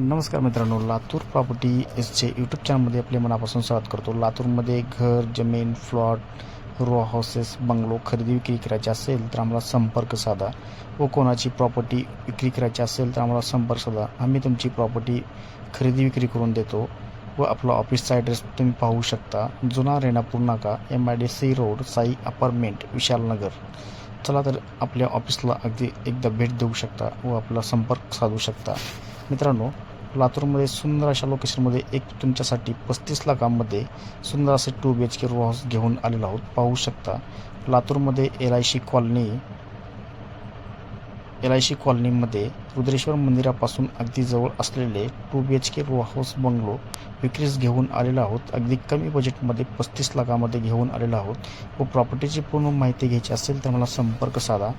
नमस्कार मित्रांनो लातूर प्रॉपर्टी एसचे यूट्यूब चॅनलमध्ये आपले मनापासून स्वागत करतो. लातूरमध्ये घर जमीन फ्लॉट रो हाऊसेस बंगलो खरेदी विक्री करायची असेल तर आम्हाला संपर्क साधा. व कोणाची प्रॉपर्टी विक्री करायची असेल तर आम्हाला संपर्क साधा. आम्ही तुमची प्रॉपर्टी खरेदी विक्री करून देतो. व आपला ऑफिसचा ॲड्रेस तुम्ही पाहू शकता. जुना रेणापूर नाका M I D C road Sai apartment Vishalnagar चला तर आपल्या ऑफिसला अगदी एकदा भेट देऊ शकता व आपला संपर्क साधू शकता. मित्रांनो लातूरमध्ये सुंदर अशा लोकेशनमध्ये एक तुमच्यासाठी पस्तीस लाखांमध्ये सुंदर असे two B H K row house घेऊन आलेलो आहोत. पाहू शकता लातूरमध्ये L I C colony L I C कॉलनीमध्ये रुद्रेश्वर मंदिरापासून अगदी जवळ असलेले two B H K row house bungalow विक्रीस घेऊन आलेलो आहोत. अगदी कमी बजेटमध्ये पस्तीस लाखामध्ये घेऊन आलेलो आहोत. व प्रॉपर्टीची पूर्ण माहिती घ्यायची असेल तर मला संपर्क साधा.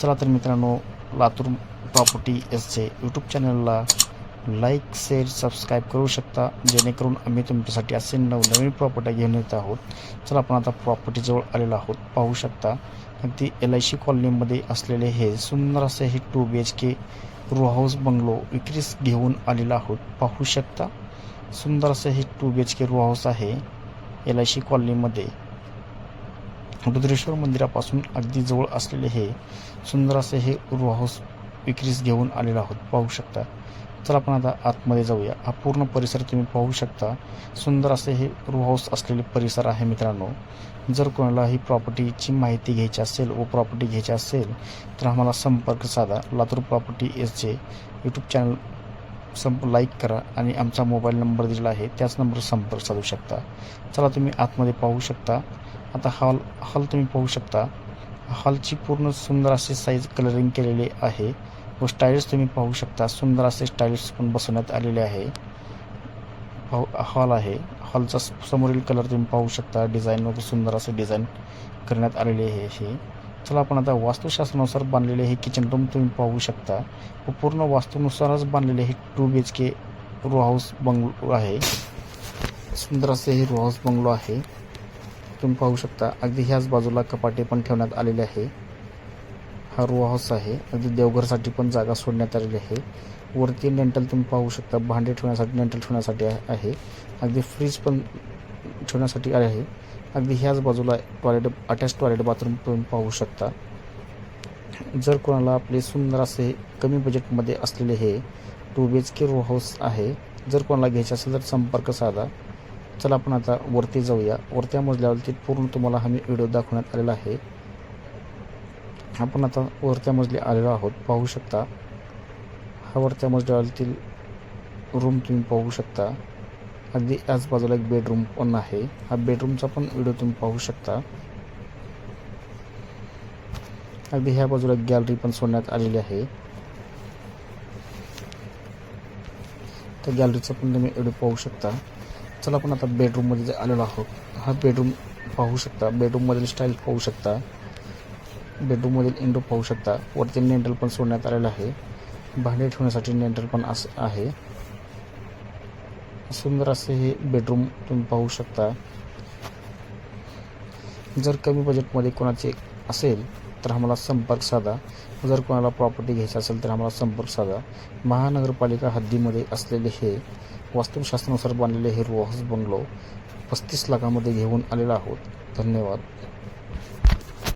चला तर मित्रांनो लातूर प्रॉपर्टी एसचे यूट्यूब चॅनलला लाईक शेअर सबस्क्राईब करू शकता. जेणेकरून आम्ही तुमच्यासाठी असे नवनवीन प्रॉपर्टी घेऊन येत आहोत. चला आपण आता प्रॉपर्टीजवळ आलेलो आहोत. पाहू शकता. अगदी एल आय सी कॉलनीमध्ये असलेले हे सुंदर असे हे two B H K row house bungalow विक्रीस घेऊन आलेलो आहोत. पाहू शकता. सुंदर असं हे two B H K row house आहे एल आय सी कॉलनीमध्ये रुद्रेश्वर मंदिरापासून अगदी जवळ असलेले हे सुंदर असे हे रो हाऊस विक्रीस घेऊन आलेलो आहोत. पाहू शकता. चला आपण आता आतमध्ये जाऊया. हा पूर्ण परिसर तुम्ही पाहू शकता. सुंदर असे हे रू हाऊस असलेले परिसर आहे मित्रांनो. जर कोणाला ही प्रॉपर्टीची माहिती घ्यायची असेल व प्रॉपर्टी घ्यायची असेल तर आम्हाला संपर्क साधा. लातूर प्रॉपर्टी एसचे यूट्यूब चॅनल संप लाईक करा आणि आमचा मोबाईल नंबर दिलेला आहे त्याच नंबर संपर्क साधू शकता. चला तुम्ही आतमध्ये पाहू शकता. आता हॉल हॉल तुम्ही पाहू शकता. हॉलची पूर्ण सुंदर असे साईज कलरिंग केलेले आहे. व स्टाईल्स तुम्ही पाहू शकता. सुंदर असे स्टाईल्स पण बसवण्यात आलेले आहे. हॉल आहे. हॉलचा समोरील कलर तुम्ही पाहू शकता. डिझाईन वगैरे सुंदर असे डिझाईन करण्यात आलेले आहे हे. चला आपण आता वास्तुशास्त्रानुसार बांधलेले हे किचन रूम तुम्ही पाहू शकता. व पूर्ण वास्तूनुसारच बांधलेले हे two B H K row house bungalow आहे. सुंदर असे हे रो हाऊस बंगलो आहे. तुम्ही पाहू शकता. अगदी ह्याच बाजूला कपाटे पण ठेवण्यात आलेले आहे. हा रो हाऊस आहे. अगदी देवघरसाठी पण जागा सोडण्यात आलेली आहे. वरती नेंटल तुम्ही पाहू शकता भांडे ठेवण्यासाठी नेंटल ठेवण्यासाठी आहे. अगदी फ्रीज पण ठेवण्यासाठी आहे. अगदी ह्याच बाजूला टॉयलेट अटॅच टॉयलेट बाथरूम तुम्ही पाहू शकता. जर कोणाला आपले सुंदर असे कमी बजेटमध्ये असलेले हे two B H K row house आहे जर कोणाला घ्यायचे असेल तर संपर्क साधा. चला आपण आता वरती जाऊया. वरत्या मजल्यावरती पूर्ण तुम्हाला हा मी व्हिडिओ दाखवण्यात आलेला आहे. आपण आता वरत्या मजली आलेलो आहोत. पाहू शकता. हा वरत्या मजल्यावरील रूम तुम्ही पाहू शकता. अगदी याच बाजूला एक बेडरूम पण आहे. हा बेडरूमचा पण व्हिडिओ तुम्ही पाहू शकता. अगदी ह्या बाजूला गॅलरी पण सोडण्यात आलेली आहे. त्या गॅलरीचा पण तुम्ही व्हिडिओ पाहू शकता. चला आपण आता बेडरूममध्ये आलेलो आहोत हा बेडरूम पाहू शकता. बेडरूममधील स्टाईल पाहू शकता. बेडरूममधील इंडो पाहू शकता. वरती नेंटल पण सोडण्यात आलेलं आहे. भांडे ठेवण्यासाठी नेंटल पण असं आहे. सुंदर असे हे बेडरूम तुम्ही पाहू शकता. जर कमी बजेटमध्ये कोणाचे असेल तर आम्हाला संपर्क साधा. जर कोणाला प्रॉपर्टी घ्यायची असेल तर आम्हाला संपर्क साधा. महानगरपालिका हद्दीमध्ये असलेले हे वास्तुशास्त्रानुसार बांधलेले हे रोहस बंगलो पस्तीस लाखामध्ये घेऊन आलेलो आहोत. धन्यवाद.